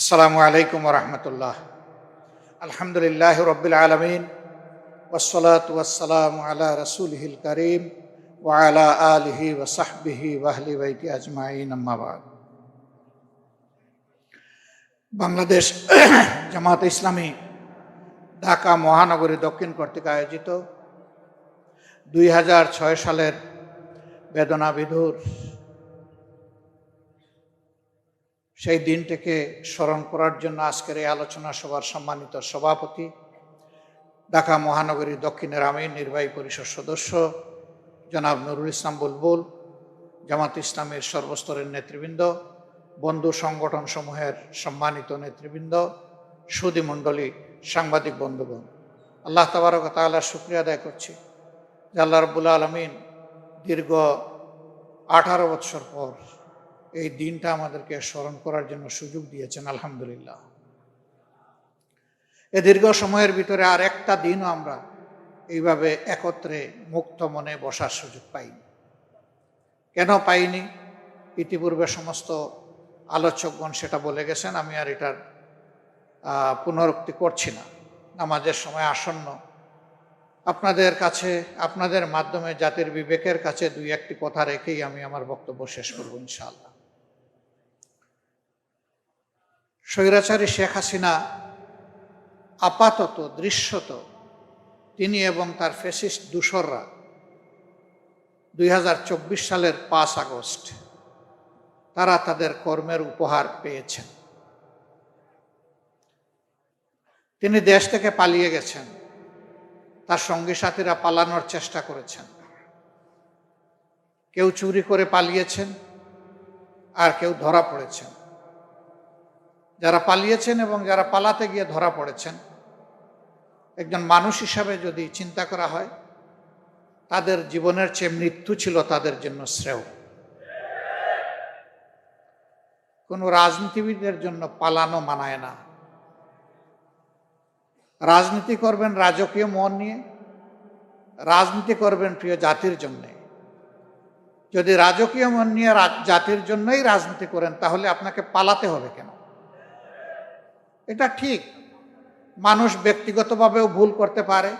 আসসালামু আলাইকুম রহমতুল্লাহ। আলহামদুলিল্লাহ রবিল আলমিন। ওসলাত ওয়াসালাম আলা রসুলহিল করিম ওয়ালা আলহি ওসাহবিহি ওয়াহলি বাইতি আজমাইন আম্মাবাদ বাংলাদেশ জামাত ইসলামী ঢাকা মহানগরী দক্ষিণ কর্তৃক আয়োজিত দুই হাজার ছয় সালের বেদনা বিধুর সেই দিনটিকে স্মরণ করার জন্য আজকের এই আলোচনা সভার সম্মানিত সভাপতি, ঢাকা মহানগরী দক্ষিণের আমির নির্বাহী পরিষদ সদস্য জনাব নুরুল ইসলাম বুলবুল, জামাত ইসলামের সর্বস্তরের নেতৃবৃন্দ, বন্ধু সংগঠন সমূহের সম্মানিত নেতৃবৃন্দ, সুদী মণ্ডলী সাংবাদিক বন্ধুগণ। আল্লাহ তাবারক তাআলার শুক্রিয়া আদায় করছি যে আল্লাহ রবুল্লা আলমিন দীর্ঘ আঠারো বৎসর পর এই দিনটা আমাদেরকে স্মরণ করার জন্য সুযোগ দিয়েছেন, আলহামদুলিল্লাহ। এ দীর্ঘ সময়ের ভিতরে আর একটা দিনও আমরা এইভাবে একত্রে মুক্ত মনে বসার সুযোগ পাইনি। কেন পাইনি? ইতিপূর্বে সমস্ত আলোচকগণ সেটা বলে গেছেন, আমি আর এটার পুনরুক্তি করছি না। নামাজের সময় আসন্ন। আপনাদের কাছে, আপনাদের মাধ্যমে জাতির বিবেকের কাছে দুই একটি কথা রেখেই আমি আমার বক্তব্য শেষ করব, ইনশাআল্লাহ। স্বৈরাচারী শেখ হাসিনা আপাতত, দৃশ্যত তিনি এবং তার ফেসিস্ট দূসররা দুই সালের পাঁচ আগস্ট তারা তাদের কর্মের উপহার পেয়েছেন। তিনি দেশ থেকে পালিয়ে গেছেন। তার সঙ্গী সাথীরা পালানোর চেষ্টা করেছেন। কেউ চুরি করে পালিয়েছেন আর কেউ ধরা পড়েছেন। যারা পালিয়েছেন এবং যারা পালাতে গিয়ে ধরা পড়েছেন, একজন মানুষ হিসাবে যদি চিন্তা করা হয়, তাদের জীবনের চেয়ে মৃত্যু ছিল তাদের জন্য শ্রেয়। কোনো রাজনীতিবিদের জন্য পালানো মানায় না। রাজনীতি করবেন রাজকীয় মন নিয়ে, রাজনীতি করবেন প্রিয় জাতির জন্যে। যদি রাজকীয় মন নিয়ে জাতির জন্যই রাজনীতি করেন, তাহলে আপনাকে পালাতে হবে কেন? এটা ঠিক। মানুষ ব্যক্তিগতভাবেও ভুল করতে পারে,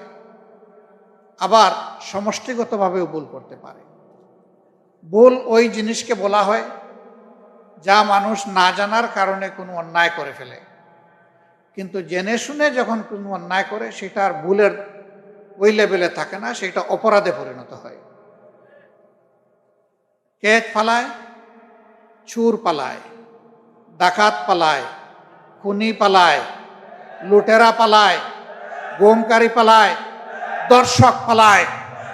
আবার সমষ্টিগতভাবেও ভুল করতে পারে। ভুল ওই জিনিসকে বলা হয়, যা মানুষ না জানার কারণে কোনো অন্যায় করে ফেলে। কিন্তু জেনে শুনে যখন কোনো অন্যায় করে, সেটা আর ভুলের ওই লেভেলে থাকে না, সেটা অপরাধে পরিণত হয়। কেক পালায়, চুর পালায়, ডাকাত পালায় খুনি পালায়, লুটেরা পালায়, গোমকারী পালায়, দর্শক পালায়,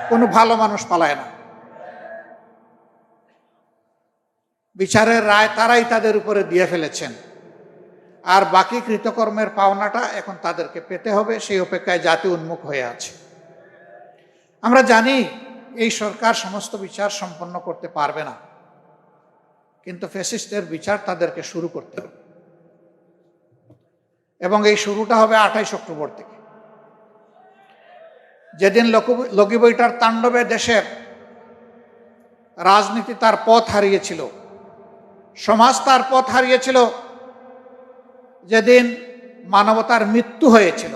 কোনো ভালো মানুষ পালায় না। বিচারের রায় তারাই তাদের উপরে দিয়ে ফেলেছেন। আর বাকি কৃতকর্মের পাওনাটা এখন তাদেরকে পেতে হবে, সেই অপেক্ষায় জাতি উন্মুখ হয়ে আছে। আমরা জানি এই সরকার সমস্ত বিচার সম্পন্ন করতে পারবে না। কিন্তু ফেসিস্টের বিচার তাদেরকে শুরু করতে হবে। এবং এই শুরুটা হবে আঠাইশ অক্টোবর থেকে। যেদিন লগি বইটার তাণ্ডবে দেশের রাজনীতি তার পথ হারিয়েছিল, সমাজ তার পথ হারিয়েছিল, যেদিন মানবতার মৃত্যু হয়েছিল,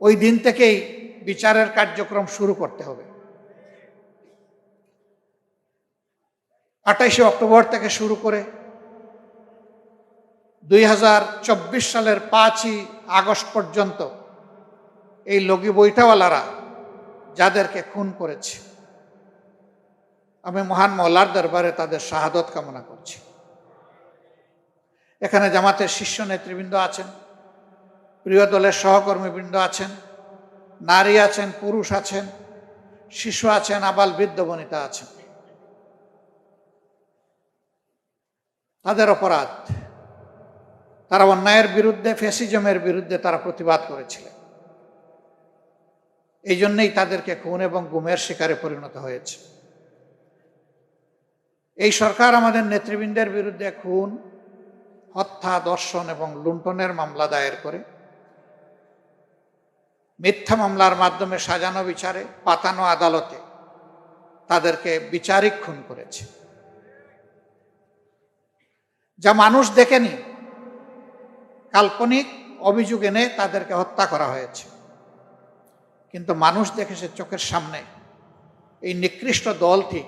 ওই দিন থেকেই বিচারের কার্যক্রম শুরু করতে হবে। আঠাইশে অক্টোবর থেকে শুরু করে দুই হাজার চব্বিশ সালের পাঁচই আগস্ট পর্যন্ত এই লগি বইটাওয়ালারা যাদেরকে খুন করেছে, আমি মহান মৌলার দরবারে তাদের শাহাদত কামনা করছি। এখানে জামাতের শীর্ষ নেতৃবৃন্দ আছেন, প্রিয় দলের সহকর্মীবৃন্দ আছেন, নারী আছেন, পুরুষ আছেন, শিশু আছেন, আবাল বৃদ্ধ বনিতা আছেন। তাদের অপরাধ তারা অন্যায়ের বিরুদ্ধে ফেসিজমের বিরুদ্ধে তারা প্রতিবাদ করেছিলেন। এই জন্যই তাদেরকে খুন এবং গুমের শিকারে পরিণত হয়েছে। এই সরকার আমাদের নেতৃবৃন্দের বিরুদ্ধে খুন, হত্যা দর্শন এবং লুণ্ঠনের মামলা দায়ের করে। মিথ্যা মামলার মাধ্যমে সাজানো বিচারে, পাতানো আদালতে তাদেরকে বিচারিক খুন করেছে। যা মানুষ দেখেনি কাল্পনিক অভিযোগ এনে তাদেরকে হত্যা করা হয়েছে। কিন্তু মানুষ দেখেছে চোখের সামনে এই নিকৃষ্ট দলটি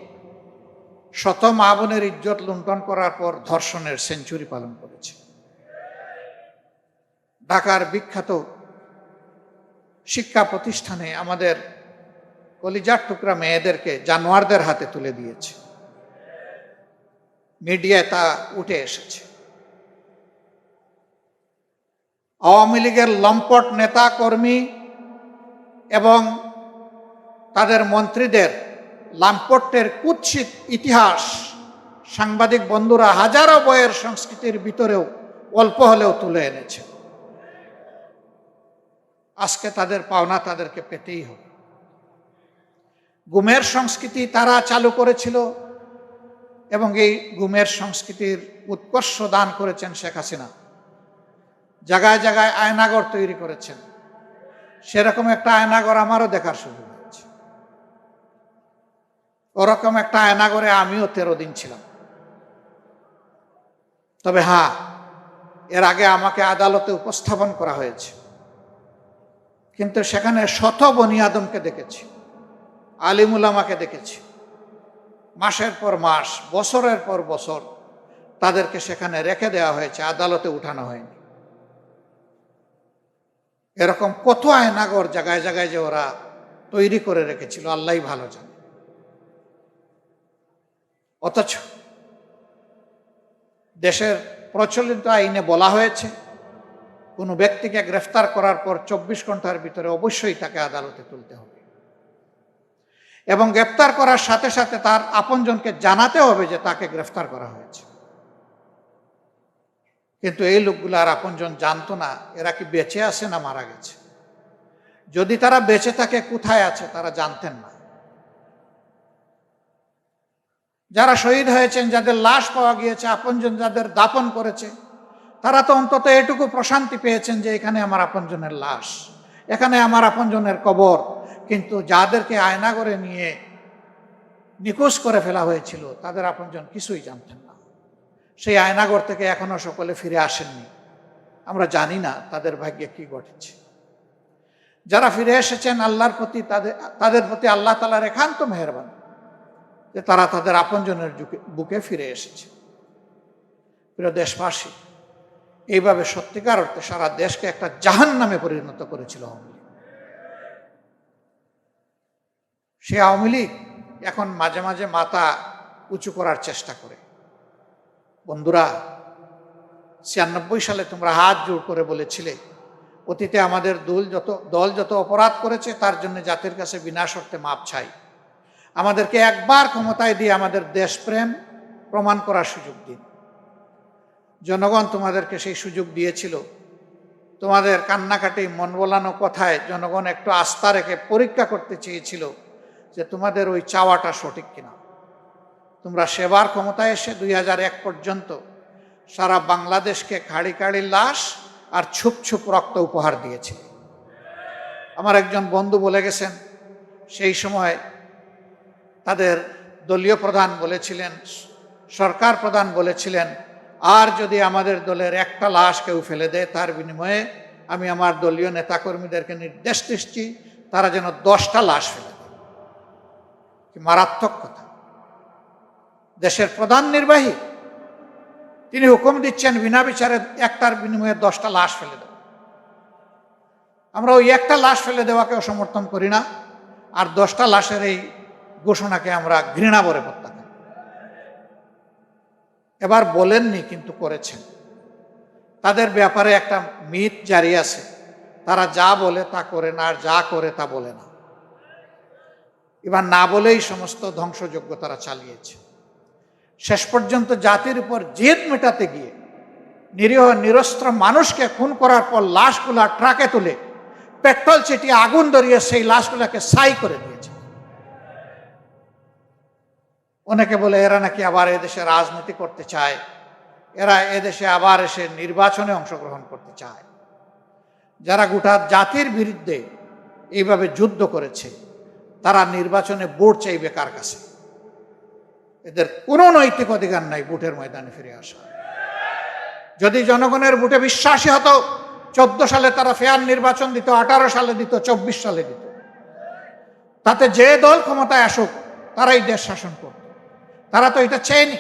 শত মা বোনের ইজ্জত লুণ্ঠন করার পর ধর্ষণের সেঞ্চুরি পালন করেছে। ঢাকার বিখ্যাত শিক্ষা প্রতিষ্ঠানে আমাদের কলিজার টুকরা মেয়েদেরকে জানোয়ারদের হাতে তুলে দিয়েছে। মিডিয়ায় তা উঠে এসেছে। আওয়ামী লীগের লম্পট নেতা কর্মী এবং তাদের মন্ত্রীদের লাম্পটের কুৎসিত ইতিহাস সাংবাদিক বন্ধুরা হাজারো বইয়ের সংস্কৃতির ভিতরেও অল্প হলেও তুলে এনেছে। আজকে তাদের পাওনা তাদেরকে পেতেই হবে। গুমের সংস্কৃতি তারা চালু করেছিল এবং এই গুমের সংস্কৃতির উৎকর্ষ দান করেছেন শেখ হাসিনা। জায়গায় জায়গায় আয়নাগর তৈরি করেছেন। সেরকম একটা আয়নাগর আমারও দেখার সুযোগ হয়েছে। ওরকম একটা আয়নাগরে আমিও তেরো দিন ছিলাম। তবে হ্যাঁ এর আগে আমাকে আদালতে উপস্থাপন করা হয়েছে। কিন্তু সেখানে শত বনি আদমকে দেখেছি আলিমুলামাকে দেখেছি। মাসের পর মাস, বছরের পর বছর তাদেরকে সেখানে রেখে দেওয়া হয়েছে, আদালতে উঠানো হয়নি। এরকম কত আয়নাগর জায়গায় জায়গায় যে ওরা তৈরি করে রেখেছিল আল্লাহ ভালো জানে। অথচ দেশের প্রচলিত আইনে বলা হয়েছে, কোনো ব্যক্তিকে গ্রেফতার করার পর চব্বিশ ঘণ্টার ভিতরে অবশ্যই তাকে আদালতে তুলতে হবে। এবং গ্রেফতার করার সাথে সাথে তার আপনজনকে জানাতে হবে যে তাকে গ্রেফতার করা হয়েছে। কিন্তু এই লোকগুলো আর আপনজন জানতো না, এরা কি বেঁচে আছে না মারা গেছে? যদি তারা বেঁচে থাকে, কোথায় আছে তারা জানতেন না। যারা শহীদ হয়েছেন, যাদের লাশ পাওয়া গিয়েছে, আপনজন যাদের দাপন করেছে, তারা তো অন্তত এটুকু প্রশান্তি পেয়েছেন যে এখানে আমার আপনজনের লাশ, এখানে আমার আপনজনের কবর। কিন্তু যাদেরকে আয়না করে নিয়ে নিখোঁজ করে ফেলা হয়েছিল, তাদের আপনজন কিছুই জানতেন সেই আয়নাগর থেকে এখনও সকলে ফিরে আসেননি। আমরা জানি না তাদের ভাগ্যে কি ঘটেছে। যারা ফিরে এসেছেন আল্লাহর প্রতি, তাদের তাদের প্রতি আল্লাহ তালার একান্ত মেহরবান যে তারা তাদের আপনজনের বুকে ফিরে এসেছে। প্রিয় দেশবাসী, এইভাবে সত্যিকার অর্থে সারা দেশকে একটা জাহান নামে পরিণত করেছিল আওয়ামী লীগ। সে আওয়ামী লীগ এখন মাঝে মাঝে মাথা উঁচু করার চেষ্টা করে। বন্ধুরা, ছিয়ানব্বই সালে তোমরা হাত জোর করে বলেছিলে, অতীতে আমাদের দল যত দল যত অপরাধ করেছে, তার জন্য জাতির কাছে বিনা শর্তে মাপ চাই। আমাদেরকে একবার ক্ষমতায় দিয়ে আমাদের দেশপ্রেম প্রমাণ করার সুযোগ দিন। জনগণ তোমাদেরকে সেই সুযোগ দিয়েছিল। তোমাদের কান্নাকাটি মন বলানো কথায় জনগণ একটু আস্থা রেখে পরীক্ষা করতে চেয়েছিল যে তোমাদের ওই চাওয়াটা সঠিক কিনা। তোমরা সেবার ক্ষমতায় এসে দুই পর্যন্ত সারা বাংলাদেশকে খাড়ি খাড়ি লাশ আর ছুপ ছুপ রক্ত উপহার দিয়েছে। আমার একজন বন্ধু বলে গেছেন, সেই সময় তাদের দলীয় প্রধান বলেছিলেন, সরকার প্রধান বলেছিলেন, আর যদি আমাদের দলের একটা লাশ কেউ ফেলে দেয়, তার বিনিময়ে আমি আমার দলীয় নেতাকর্মীদেরকে নির্দেশ দিচ্ছি, তারা যেন দশটা লাশ ফেলে দেয়। মারাত্মক কথা। দেশের প্রধান নির্বাহী, তিনি হুকুম দিচ্ছেন বিনা বিচারে একটার বিনিময়ে দশটা লাশ ফেলে দেব আমরা ওই একটা লাশ ফেলে দেওয়াকেও সমর্থন করি না, আর দশটা লাশের এই ঘোষণাকে আমরা ঘৃণা বলে প্রত্যাখ্যান এবার বলেননি কিন্তু করেছেন। তাদের ব্যাপারে একটা মিথ জারি আছে। তারা যা বলে তা করে না, আর যা করে তা বলে না। এবার না বলেই সমস্ত ধ্বংসযোগ্য তারা চালিয়েছে। শেষ পর্যন্ত জাতির উপর জেদ মেটাতে গিয়ে, নিরীহ, নিরস্ত্র মানুষকে খুন করার পর লাশগুলা ট্রাকে তুলে পেট্রোল চিটিয়ে আগুন ধরিয়ে সেই লাশগুলাকে সাই করে দিয়েছে। অনেকে বলে এরা নাকি আবার এদেশে রাজনীতি করতে চায়, এরা এদেশে আবার এসে নির্বাচনে অংশগ্রহণ করতে চায়। যারা গোটা জাতির বিরুদ্ধে এইভাবে যুদ্ধ করেছে, তারা নির্বাচনে ভোট চাইবে কার কাছে? এদের কোনো নৈতিক অধিকার নাই বুটের ময়দানে ফিরে আসা। যদি জনগণের ভোটে বিশ্বাসী হতো, চোদ্দ সালে তারা ফেয়ার নির্বাচন দিত, আঠারো সালে দিত, চব্বিশ সালে দিত। তাতে যে দল ক্ষমতায় আসুক, তারাই দেশ শাসন করত। তারা তো এটা চেয়নি।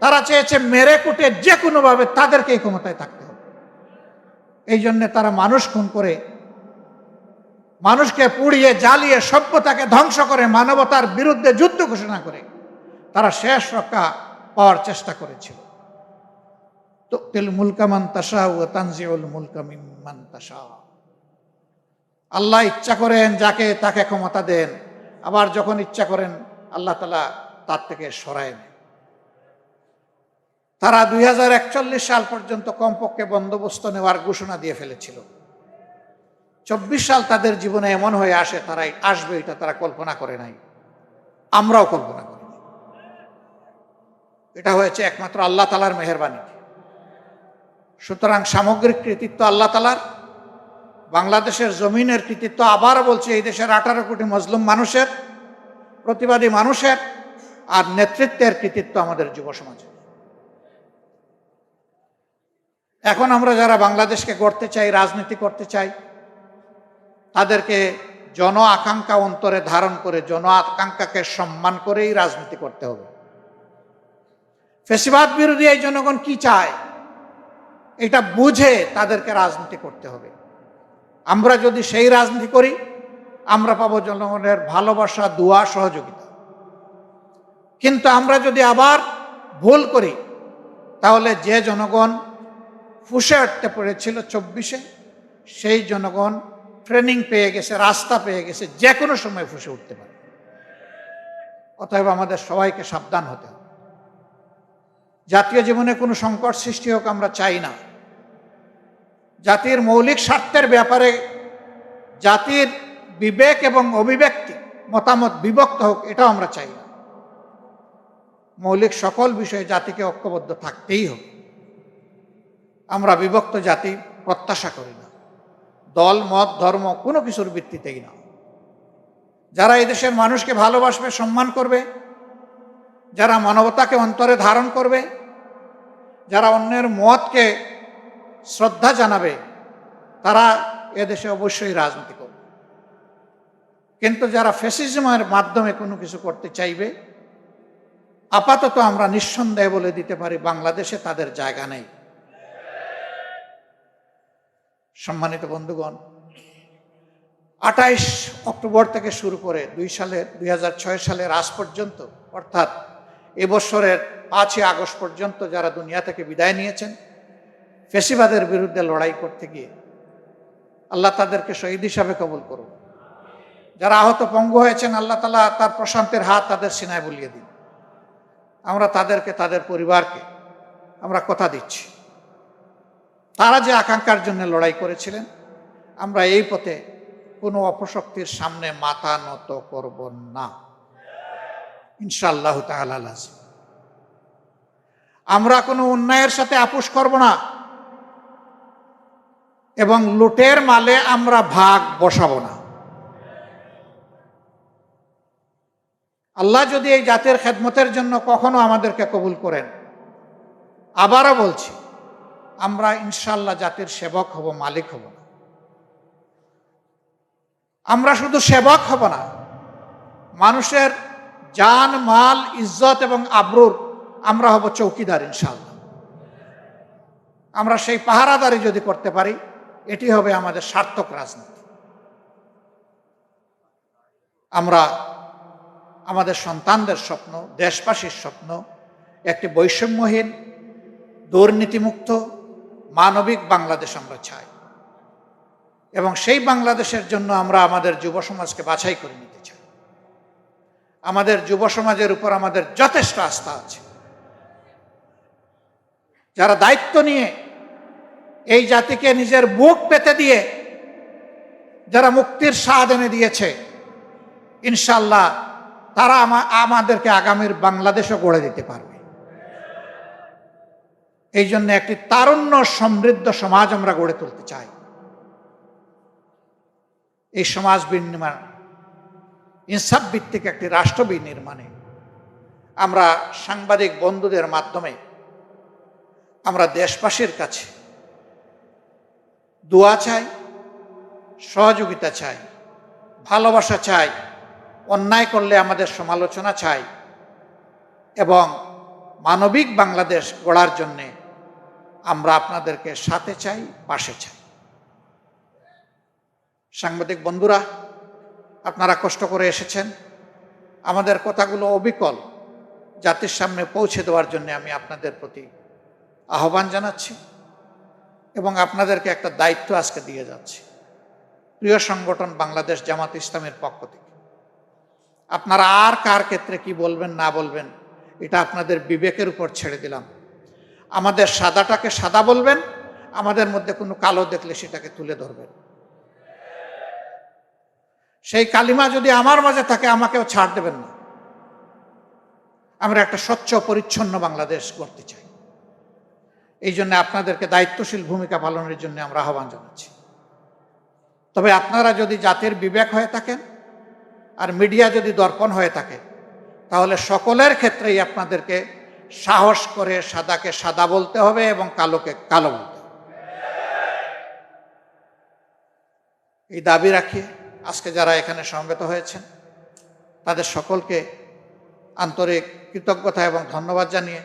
তারা চেয়েছে মেরে কুটে যে কোনোভাবে তাদেরকেই ক্ষমতায় থাকতে হবে। এই জন্যে তারা মানুষ খুন করে, মানুষকে পুড়িয়ে, জ্বালিয়ে, সভ্যতাকে ধ্বংস করে, মানবতার বিরুদ্ধে যুদ্ধ ঘোষণা করে তারা শেষ রক্ষা পাওয়ার চেষ্টা করেছিল। তো তেল মুলকামান তাসা ও তানজিউল মুলকামিমান তাসা আল্লাহ ইচ্ছা করেন যাকে তাকে ক্ষমতা দেন, আবার যখন ইচ্ছা করেন আল্লাহ তালা তার থেকে সরায় নেন। তারা দুই হাজার একচল্লিশ সাল পর্যন্ত কমপক্ষে বন্দোবস্ত নেওয়ার ঘোষণা দিয়ে ফেলেছিল। চব্বিশ সাল তাদের জীবনে এমন হয়ে আসে, তারাই আসবে এটা তারা কল্পনা করে নাই। আমরাও কল্পনা এটা হয়েছে একমাত্র আল্লাহ তালার মেহরবানি। সুতরাং সামগ্রিক কৃতিত্ব আল্লাহ তালার, বাংলাদেশের জমিনের কৃতিত্ব আবার বলছে, এই দেশের আঠারো কোটি মজলুম মানুষের, প্রতিবাদী মানুষের আর নেতৃত্বের কৃতিত্ব আমাদের যুব সমাজের। এখন আমরা যারা বাংলাদেশকে গড়তে চাই, রাজনীতি করতে চাই, তাদেরকে জন আকাঙ্ক্ষা অন্তরে ধারণ করে, জন আকাঙ্ক্ষাকে সম্মান করেই রাজনীতি করতে হবে। ফেসিবাদ বিরোধী এই জনগণ কি চায়? এটা বুঝে তাদেরকে রাজনীতি করতে হবে। আমরা যদি সেই রাজনীতি করি, আমরা পাবো জনগণের ভালোবাসা, দোয়া, সহযোগিতা। কিন্তু আমরা যদি আবার ভুল করি, তাহলে যে জনগণ ফুসে উঠতে পড়েছিল চব্বিশে, সেই জনগণ ট্রেনিং পেয়ে গেছে, রাস্তা পেয়ে গেছে, যে কোনো সময় ফুসে উঠতে পারে। অতএব আমাদের সবাইকে সাবধান হতে হবে। জাতীয় জীবনে কোনো সংকট সৃষ্টি হোক আমরা চাই না। জাতির মৌলিক স্বার্থের ব্যাপারে জাতির বিবেক এবং অভিব্যক্তি, মতামত বিভক্ত হোক, এটাও আমরা চাই না। মৌলিক সকল বিষয়ে জাতিকে ঐক্যবদ্ধ থাকতেই হবে আমরা বিভক্ত জাতি প্রত্যাশা করি না। দল, মত, ধর্ম, কোনো কিছুর ভিত্তিতেই না। যারা এই দেশের মানুষকে ভালোবাসবে, সম্মান করবে যারা মানবতাকে অন্তরে ধারণ করবে, যারা অন্যের মতকে শ্রদ্ধা জানাবে, তারা এদেশে অবশ্যই রাজনীতি করবে। কিন্তু যারা ফেসিজমের মাধ্যমে কোনো কিছু করতে চাইবে, আপাতত আমরা নিঃসন্দেহে বলে দিতে পারি, বাংলাদেশে তাদের জায়গা নেই। সম্মানিত বন্ধুগণ, আঠাইশ অক্টোবর থেকে শুরু করে দুই সালের দুই সালের আজ পর্যন্ত, অর্থাৎ এবছরের পাঁচই আগস্ট পর্যন্ত যারা দুনিয়া থেকে বিদায় নিয়েছেন, ফেসিবাদের বিরুদ্ধে লড়াই করতে গিয়ে আল্লাহ তাদেরকে শহীদ হিসাবে কবুল করুন। যারা আহত পঙ্গু হয়েছেন, আল্লাহ তালা তার প্রশান্তের হাত তাদের সিনায় বলিয়ে দিন। আমরা তাদেরকে, তাদের পরিবারকে আমরা কথা দিচ্ছি। তারা যে আকাঙ্ক্ষার জন্য লড়াই করেছিলেন, আমরা এই পথে কোনো অপশক্তির সামনে মাথা নত করব না। ইনশাআল্লাহ তাআলা আমরা কোনো অন্যায়ের সাথে আপোষ করব না। এবং লুটের মালে আমরা ভাগ বসাবো না। আল্লাহ যদি এই জাতের খেদমতের জন্য কখনো আমাদেরকে কবুল করেন, আবারও বলছি, আমরা ইনশাল্লাহ জাতির সেবক হব, মালিক হব না। আমরা শুধু সেবক হব না, মানুষের জান, মাল, ইজ্জত এবং আব্রুর আমরা হব চৌকিদার ইনশাল্লাহ আমরা সেই পাহারাদারি যদি করতে পারি, এটি হবে আমাদের সার্থক রাজনীতি। আমরা আমাদের সন্তানদের স্বপ্ন, দেশবাসীর স্বপ্ন, একটি বৈষম্যহীন, দুর্নীতিমুক্ত, মানবিক বাংলাদেশ আমরা চাই। এবং সেই বাংলাদেশের জন্য আমরা আমাদের যুব সমাজকে বাছাই করে নিতে চাই। আমাদের যুব সমাজের উপর আমাদের যথেষ্ট আস্থা আছে। যারা দায়িত্ব নিয়ে এই জাতিকে নিজের বুক পেতে দিয়ে যারা মুক্তির স্বাদ এনে দিয়েছে ইনশাল্লাহ তারা আমাদেরকে আগামীর বাংলাদেশও গড়ে দিতে পারবে। এই জন্য একটি তারুণ্য সমৃদ্ধ সমাজ আমরা গড়ে তুলতে চাই। এই সমাজ বিনির্মাণ ইনসাফ ভিত্তিক একটি রাষ্ট্র নির্মাণে আমরা সাংবাদিক বন্ধুদের মাধ্যমে আমরা দেশবাসীর কাছে দোয়া চাই, সহযোগিতা চাই, ভালোবাসা চাই, অন্যায় করলে আমাদের সমালোচনা চাই এবং মানবিক বাংলাদেশ গড়ার জন্যে আমরা আপনাদেরকে সাথে চাই, পাশে চাই। সাংবাদিক বন্ধুরা আপনারা কষ্ট করে এসেছেন। আমাদের কথাগুলো অবিকল জাতির সামনে পৌঁছে দেওয়ার জন্য আমি আপনাদের প্রতি আহ্বান জানাচ্ছি এবং আপনাদেরকে একটা দায়িত্ব আজকে দিয়ে যাচ্ছি। প্রিয় সংগঠন বাংলাদেশ জামাত ইসলামের পক্ষ থেকে। আপনারা আর কার ক্ষেত্রে কি বলবেন, না বলবেন, এটা আপনাদের বিবেকের উপর ছেড়ে দিলাম। আমাদের সাদাটাকে সাদা বলবেন, আমাদের মধ্যে কোনো কালো দেখলে সেটাকে তুলে ধরবেন। সেই কালিমা যদি আমার মাঝে থাকে, আমাকেও ছাড় দেবেন না। আমরা একটা স্বচ্ছ, পরিচ্ছন্ন বাংলাদেশ করতে চাই। এই জন্য আপনাদেরকে দায়িত্বশীল ভূমিকা পালনের জন্য আমরা আহ্বান জানাচ্ছি। তবে আপনারা যদি জাতির বিবেক হয়ে থাকেন আর মিডিয়া যদি দর্পণ হয়ে থাকে, তাহলে সকলের ক্ষেত্রেই আপনাদেরকে সাহস করে সাদাকে সাদা বলতে হবে এবং কালোকে কালো বলতে হবে। এই দাবি রাখি। আজকে যারা এখানে সমবেত হয়েছেন, তাদের সকলকে আন্তরিক কৃতজ্ঞতা এবং ধন্যবাদ জানিয়ে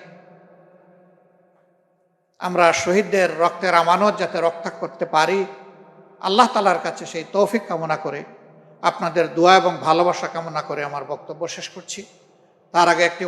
আমরা শহীদদের রক্তের আমানত যাতে রক্ষা করতে পারি, আল্লাহ তালার কাছে সেই তৌফিক কামনা করে, আপনাদের দোয়া এবং ভালোবাসা কামনা করে আমার বক্তব্য শেষ করছি। তার আগে একটি